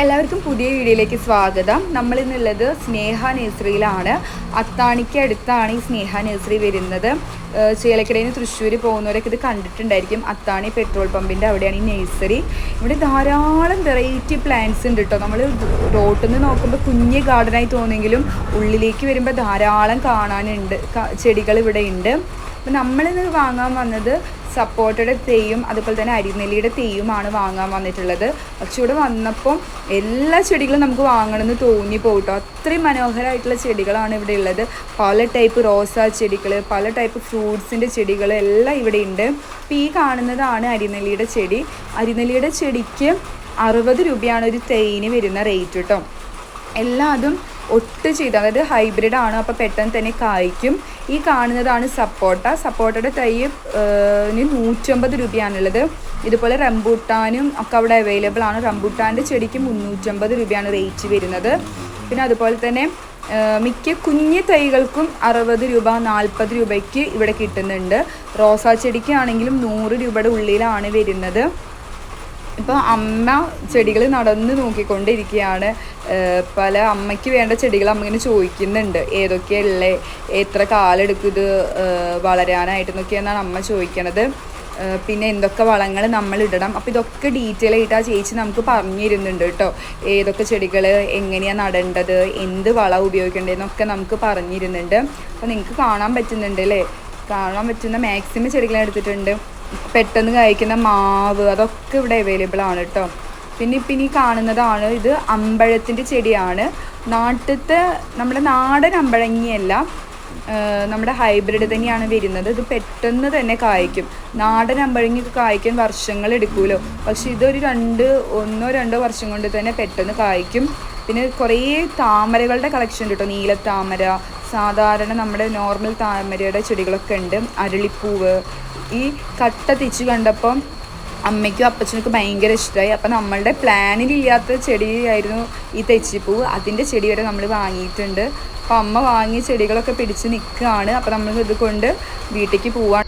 എല്ലാവർക്കും പുതിയ വീഡിയോയിലേക്ക് സ്വാഗതം. നമ്മൾ ഇന്നുള്ളത് സ്നേഹ നേഴ്സറിയിലാണ്. അത്താണിക്ക് അടുത്താണ് ഈ സ്നേഹ നേഴ്സറി വരുന്നത്. ചേലക്കടയിൽ നിന്ന് തൃശ്ശൂർ പോകുന്നവരൊക്കെ ഇത് കണ്ടിട്ടുണ്ടായിരിക്കും. അത്താണി പെട്രോൾ പമ്പിന്റെ അവിടെയാണ് ഈ നേഴ്സറി. ഇവിടെ ധാരാളം വെറൈറ്റി പ്ലാന്റ്സ് ഉണ്ട് കേട്ടോ നമ്മൾ റോട്ടിൽ നിന്ന് നോക്കുമ്പോൾ കുഞ്ഞ് ഗാർഡനായി തോന്നുമെങ്കിലും ഉള്ളിലേക്ക് വരുമ്പോൾ ധാരാളം കാണാനുണ്ട്. ചെടികൾ ഇവിടെ ഉണ്ട്. അപ്പം നമ്മളിന്ന് വാങ്ങാൻ വന്നത് സപ്പോർട്ടയുടെ തെയ്യും അതുപോലെ തന്നെ അരിനെല്ലിയുടെ തെയ്യുമാണ് വാങ്ങാൻ വന്നിട്ടുള്ളത്. പക്ഷെ ഇവിടെ വന്നപ്പോൾ എല്ലാ ചെടികളും നമുക്ക് വാങ്ങണമെന്ന് തോന്നി പോകട്ടോ അത്രയും മനോഹരമായിട്ടുള്ള ചെടികളാണ് ഇവിടെ ഉള്ളത്. പല ടൈപ്പ് റോസാ ചെടികൾ പല ടൈപ്പ് ഫ്രൂട്ട്സിന്റെ ചെടികൾ എല്ലാം ഇവിടെ ഉണ്ട്. അപ്പോൾ ഈ കാണുന്നതാണ് അരിനെല്ലിയുടെ ചെടി. അരിനെല്ലിയുടെ ചെടിക്ക് അറുപത് രൂപയാണ് ഒരു തേയിന് വരുന്ന റേറ്റ് കേട്ടോ. എല്ലാം അതും ഒട്ട് ചെയ്ത് അതായത് ഹൈബ്രിഡ് ആണ് അപ്പോൾ പെട്ടെന്ന് തന്നെ കായ്ക്കും. ഈ കാണുന്നതാണ് സപ്പോട്ട. സപ്പോട്ടയുടെ തൈ നൂറ്റമ്പത് രൂപയാണുള്ളത്. ഇതുപോലെ റംബൂട്ടാനും ഒക്കെ അവിടെ അവൈലബിൾ ആണ്. റംബൂട്ടാന്റെ ചെടിക്ക് മുന്നൂറ്റമ്പത് രൂപയാണ് റേറ്റ് വരുന്നത്. പിന്നെ അതുപോലെ തന്നെ മിക്ക കുഞ്ഞു തൈകൾക്കും അറുപത് രൂപ നാൽപ്പത് രൂപയ്ക്ക് ഇവിടെ കിട്ടുന്നുണ്ട്. റോസാ ചെടിക്കാണെങ്കിലും നൂറ് രൂപയുടെ ഉള്ളിലാണ് വരുന്നത്. ഇപ്പോൾ അമ്മ ചെടികൾ നടന്ന് നോക്കിക്കൊണ്ടിരിക്കുകയാണ്. പല അമ്മയ്ക്ക് വേണ്ട ചെടികൾ അമ്മ ഇങ്ങനെ ചോദിക്കുന്നുണ്ട്. ഏതൊക്കെയല്ലേ? എത്ര കാലെടുക്കും ഇത് വളരാനായിട്ട് എന്നൊക്കെയാണ് അമ്മ ചോദിക്കണത്. പിന്നെ എന്തൊക്കെ വളങ്ങൾ നമ്മൾ ഇടണം. അപ്പോൾ ഇതൊക്കെ ഡീറ്റെയിൽ ആയിട്ട് ആ ചേച്ചി നമുക്ക് പറഞ്ഞു തരുന്നുണ്ട് കേട്ടോ. ഏതൊക്കെ ചെടികൾ എങ്ങനെയാണ് നടേണ്ടത് എന്ത് വളം ഉപയോഗിക്കേണ്ടതെന്നൊക്കെ നമുക്ക് പറഞ്ഞിരുന്നുണ്ട് അപ്പോൾ നിങ്ങൾക്ക് കാണാൻ പറ്റുന്നുണ്ട് അല്ലേ? കാണാൻ പറ്റുന്ന മാക്സിമം ചെടികൾ എടുത്തിട്ടുണ്ട് പെട്ടെന്ന് കഴിക്കുന്ന മാവ് അതൊക്കെ ഇവിടെ അവൈലബിൾ ആണ് കേട്ടോ. പിന്നെ ഇപ്പം ഇനി കാണുന്നതാണ് ഇത് അമ്പഴത്തിന്റെ ചെടിയാണ്. നാട്ടിലത്തെ നമ്മുടെ നാടൻ അമ്പഴങ്ങിയല്ല നമ്മുടെ ഹൈബ്രിഡ് തന്നെയാണ് വരുന്നത്. ഇത് പെട്ടെന്ന് തന്നെ കായ്ക്കും. നാടൻ അമ്പഴങ്ങി കായ്ക്കാൻ വർഷങ്ങൾ എടുക്കുമല്ലോ പക്ഷെ ഇതൊരു രണ്ട് ഒന്നോ രണ്ടോ വർഷം കൊണ്ട് തന്നെ പെട്ടെന്ന് കായ്ക്കും. പിന്നെ കുറേ താമരകളുടെ കളക്ഷൻ ഉണ്ട് കേട്ടോ. നീലത്താമര സാധാരണ നമ്മുടെ നോർമൽ താമരയുടെ ചെടികളൊക്കെ ഉണ്ട്. അരളിപ്പൂവ് ഈ കട്ട തിച്ച് കണ്ടപ്പം അമ്മയ്ക്കും അപ്പച്ചനൊക്കെ ഭയങ്കര ഇഷ്ടമായി അപ്പം നമ്മളുടെ പ്ലാനിലില്ലാത്ത ചെടിയായിരുന്നു ഈ തെച്ചിപ്പൂവ് അതിന്റെ ചെടി വരെ നമ്മൾ വാങ്ങിയിട്ടുണ്ട്. അപ്പം അമ്മ വാങ്ങിയ ചെടികളൊക്കെ പിടിച്ച് നിൽക്കുകയാണ് അപ്പം നമ്മൾ ഇത് കൊണ്ട് വീട്ടിലേക്ക് പോവാൻ